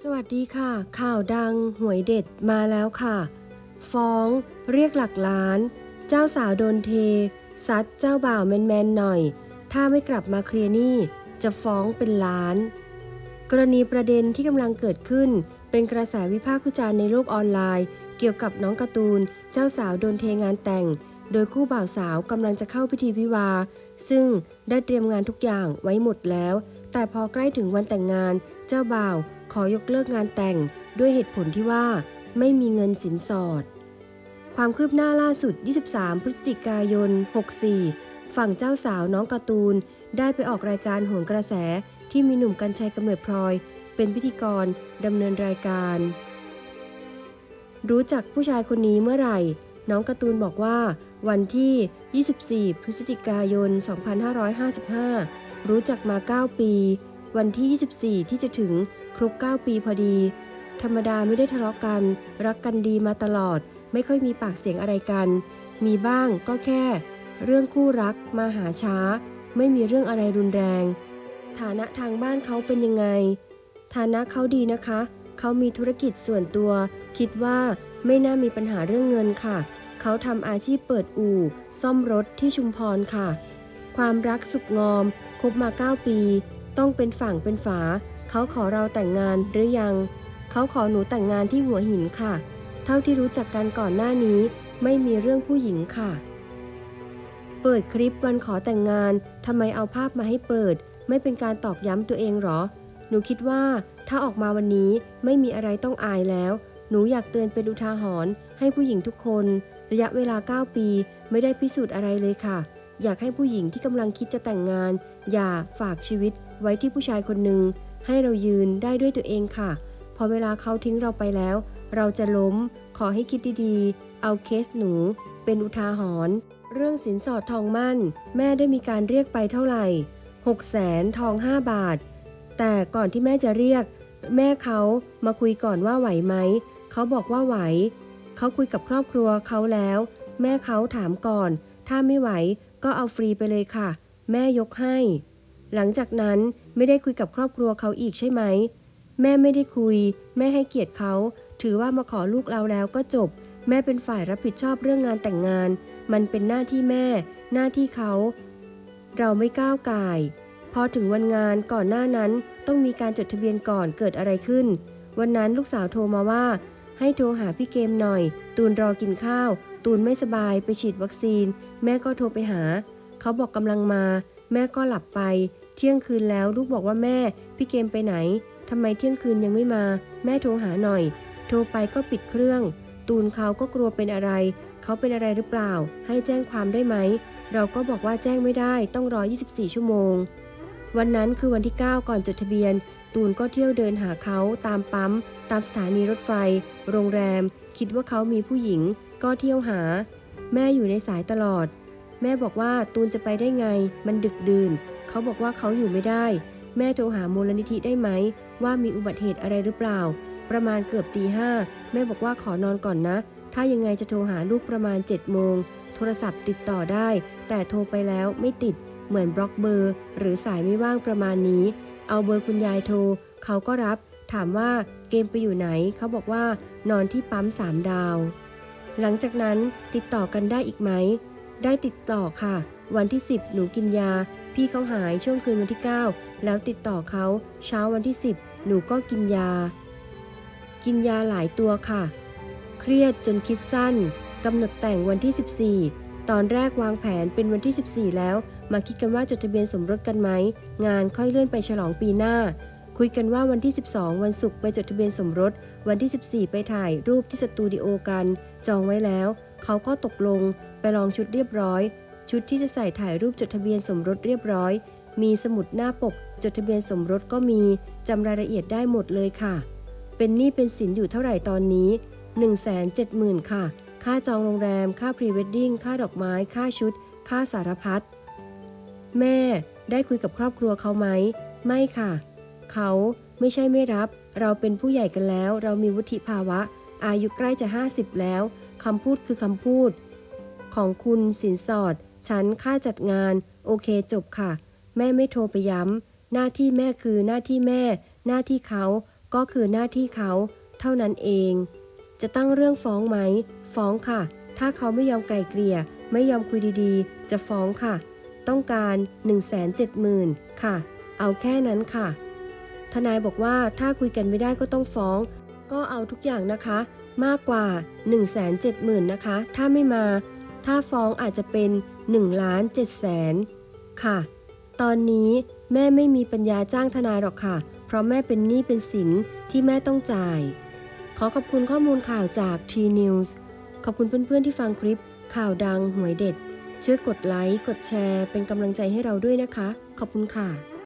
สวัสดีค่ะ ข่าวดัง หวยเด็ดมาแล้วค่ะ ฟ้อง เรียกหลักล้าน เจ้าสาวโดนเท ซัดเจ้าบ่าวแมนๆหน่อย ถ้าไม่กลับมาเคลียร์หนี้จะฟ้องเป็นล้าน กรณีประเด็นที่กำลังเกิดขึ้น เป็นกระแสวิพากษ์วิจารณ์ในโลกออนไลน์ เกี่ยวกับน้องการ์ตูน เจ้าสาวโดนเทงานแต่ง โดยคู่บ่าวสาวกำลังจะเข้าพิธีวิวา ซึ่งได้เตรียมงานทุกอย่างไว้หมดแล้ว แต่พอใกล้ถึงวันแต่งงาน เจ้าบ่าว ขอยกเลิกงานแต่งด้วยเหตุผลที่ว่าไม่มีเงินสินสอด ความคืบหน้าล่าสุด 23 พฤศจิกายน 64 ฝั่งเจ้าสาวน้องการ์ตูน ได้ไปออกรายการโหนกระแสที่มีหนุ่มกัญชัยกำเนิดพลอย เป็นพิธีกรดำเนินรายการ รู้จักผู้ชายคนนี้เมื่อไหร่ น้องการ์ตูนบอกว่า วันที่ 24 พฤศจิกายน 2555 รู้จักมา 9 ปี วันที่ 24 ที่จะถึงครบ 9 ปีพอดี ธรรมดาไม่ได้ทะเลาะกัน รักกันดีมาตลอด ไม่ค่อยมีปากเสียงอะไรกัน มีบ้างก็แค่ เรื่องคู่รักมาหาช้า ไม่มีเรื่องอะไรรุนแรง ฐานะทางบ้านเขาเป็นยังไง ฐานะเขาดีนะคะ เขามีธุรกิจส่วนตัว คิดว่าไม่น่ามีปัญหาเรื่องเงินค่ะ เขาทำอาชีพเปิดอู่ ซ่อมรถที่ชุมพรค่ะ ความรักสุขงอม คบมา 9 ปี ต้องเป็นฝั่งเป็นฝา เขาขอเราแต่งงานหรือยัง เขาขอหนูแต่งงานที่หัวหินค่ะ เท่าที่รู้จักกันก่อนหน้านี้ ไม่มีเรื่องผู้หญิงค่ะ เปิดคลิปวันขอแต่งงานทำไมเอาภาพมาให้เปิด ไม่เป็นการตอกย้ำตัวเองหรอ หนูคิดว่าถ้าออกมาวันนี้ไม่มีอะไรต้องอายแล้ว หนูอยากเตือนเป็นอุทาหรณ์ให้ผู้หญิงทุกคน ระยะเวลา 9 ปี ไม่ได้พิสูจน์อะไรเลยค่ะ อยากให้ผู้หญิงที่กำลังคิดจะแต่งงาน อย่าฝากชีวิต ไว้ที่ผู้ชายคนหนึ่งให้เรายืนได้ด้วยตัวเองค่ะ พอเวลาเขาทิ้งเราไปแล้ว เราจะล้ม ขอให้คิดดีๆ เอาเคสหนู เป็นอุทาหรณ์เรื่องสินสอดทองมั่น แม่ได้มีการเรียกไปเท่าไหร่6แสนทอง 5 บาท แต่ก่อนที่แม่จะเรียก แม่เขามาคุยก่อนว่าไหวไหม เขาบอกว่าไหว เขาคุยกับครอบครัวเขาแล้ว แม่เขาถามก่อน ถ้าไม่ไหวก็เอาฟรีไปเลยค่ะ แม่ยกให้ หลังจากนั้นไม่ได้คุยกับครอบครัวเขาอีกใช่ไหม แม่ไม่ได้คุย แม่ให้เกียรติเขา ถือว่ามาขอลูกเราแล้วก็จบ แม่เป็นฝ่ายรับผิดชอบเรื่องงานแต่งงาน มันเป็นหน้าที่แม่ หน้าที่เขา เราไม่ก้าวก่ายพอถึงวันงานก่อนหน้านั้นต้องมีการจดทะเบียนก่อนเกิดอะไรขึ้น วันนั้นลูกสาวโทรมาว่า ให้โทรหาพี่เกมหน่อย ตูนรอกินข้าว ตูนไม่สบายไปฉีดวัคซีน แม่ก็โทรไปหา เขาบอกกำลังมา แม่ก็หลับไป เที่ยงคืนแล้วลูกบอกว่าแม่ พี่เกมไปไหนทำไมเที่ยงคืนยังไม่มา แม่โทรหาหน่อย โทรไปก็ปิดเครื่อง ตูนเขาก็กลัวเป็นอะไร เขาเป็นอะไรหรือเปล่า ให้แจ้งความได้ไหม เราก็บอกว่าแจ้งไม่ได้ต้องรอ 24 ชั่วโมง วันนั้นคือวันที่ 9 ก่อนจดทะเบียน ตูนก็เที่ยวเดินหาเขาตามปั๊ม ตามสถานีรถไฟ โรงแรม คิดว่าเขามีผู้หญิง ก็เที่ยวหา แม่อยู่ในสายตลอด แม่บอกว่าตูนจะไปได้ไง มันดึกดื่น เขาบอกว่าเขาอยู่ไม่ได้ แม่โทรหามูลนิธิได้ไหม ว่ามีอุบัติเหตุอะไรหรือเปล่า ประมาณเกือบตีห้าแม่บอกว่าขอนอนก่อนนะ ถ้ายังไงจะโทรหาลูกประมาณ7จ็ดโมงโทรศัพท์ติดต่อได้ แต่โทรไปแล้วไม่ติดเหมือนบล็อกเบอร์ หรือสายไม่ว่างประมาณนี้ เอาเบอร์คุณยายโทร เขาก็รับ ถามว่าเกมไปอยู่ไหน เขาบอกว่านอนที่ปั๊มสามดาว หลังจากนั้นติดต่อกันได้อีกไหม ได้ติดต่อค่ะ วันที่ 10 หนูกินยา พี่เขาหายช่วงคืนวันที่ 9 แล้วติดต่อเขาเช้าวันที่ 10 หนูก็กินยา กินยาหลายตัวค่ะ เครียดจนคิดสั้นกำหนดแต่งวันที่ 14 ตอนแรกวางแผนเป็นวันที่ 14 แล้ว มาคิดกันว่าจดทะเบียนสมรสกันไหม งานค่อยเลื่อนไปฉลองปีหน้า คุยกันว่าวันที่ 12 วันศุกร์ไปจดทะเบียนสมรส วันที่ 14 ไปถ่ายรูปที่สตูดิโอกัน จองไว้แล้ว เขาก็ตกลง ไปลองชุดเรียบร้อย ชุดที่จะใส่ถ่ายรูปจดทะเบียนสมรสเรียบร้อย มีสมุดหน้าปก จดทะเบียนสมรสก็มีจำรายละเอียดได้หมดเลยค่ะ เป็นหนี้เป็นสินอยู่เท่าไหร่ตอนนี้ 170,000 ค่ะ ค่าจองโรงแรม ค่าพรีเวดดิ้ง ค่าดอกไม้ ค่าชุด ค่าสารพัด แม่ได้คุยกับครอบครัวเขาไหม ไม่ค่ะ เขาไม่ใช่ไม่รับ เราเป็นผู้ใหญ่กันแล้ว เรามีวุฒิภาวะ อายุใกล้จะ 50 แล้วคำพูดคือคำพูด ของคุณสินสอด ฉันค่าจัดงาน โอเคจบค่ะ แม่ไม่โทรไปย้ำ หน้าที่แม่คือหน้าที่แม่ หน้าที่เขาก็คือหน้าที่เขา เท่านั้นเอง จะตั้งเรื่องฟ้องไหม ฟ้องค่ะ ถ้าเขาไม่ยอมไกลเกลี่ย ไม่ยอมคุยดีๆ จะฟ้องค่ะ ต้องการ 170,000 ค่ะ เอาแค่นั้นค่ะ ทนายบอกว่าถ้าคุยกันไม่ได้ก็ต้องฟ้อง ก็เอาทุกอย่างนะคะ มากกว่า 170,000นะคะ ถ้าไม่มา ถ้าฟ้องอาจจะเป็น 1ล้าน7แสนค่ะ ตอนนี้แม่ไม่มีปัญญาจ้างทนายหรอกค่ะ เพราะแม่เป็นหนี้เป็นสินที่แม่ต้องจ่าย ขอขอบคุณข้อมูลข่าวจาก T News ขอบคุณเพื่อนๆที่ฟังคลิป ข่าวดังหวยเด็ด ช่วยกดไลค์ กดแชร์ เป็นกำลังใจให้เราด้วยนะคะ ขอบคุณค่ะ